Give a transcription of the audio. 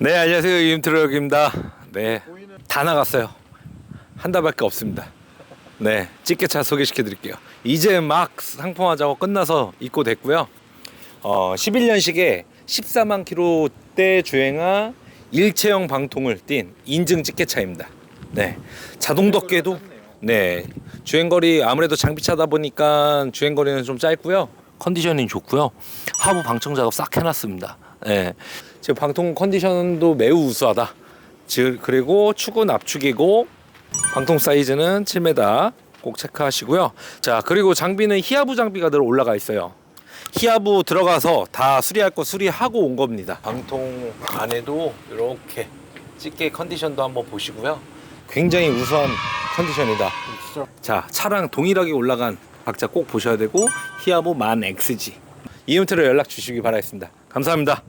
네 안녕하세요 임트럭입니다. 네 다 나갔어요. 한 달밖에 없습니다. 네 찌개차 소개시켜 드릴게요. 이제 막 상품화 작업 끝나서 입고 됐고요. 어 11년식에 14만 킬로 대 주행한 일체형 방통을 띈 인증 찌개차입니다. 네 자동 덮개도 네 주행거리 아무래도 장비차다 보니까 주행거리는 좀 짧고요. 컨디션이 좋고요. 하부 방청 작업 싹 해놨습니다. 네 지금 방통 컨디션도 매우 우수하다. 즉 그리고 축은 압축이고 방통 사이즈는 7m 꼭 체크하시고요. 자 그리고 장비는 히아부 장비가 늘 올라가 있어요. 히아부 들어가서 다 수리할 거 수리하고 온 겁니다. 방통 안에도 이렇게 찌개 컨디션도 한번 보시고요. 굉장히 우수한 컨디션이다. 자 차랑 동일하게 올라간 박자 꼭 보셔야 되고 히아부 만 XG 이음트로 연락 주시기 바라겠습니다. 감사합니다.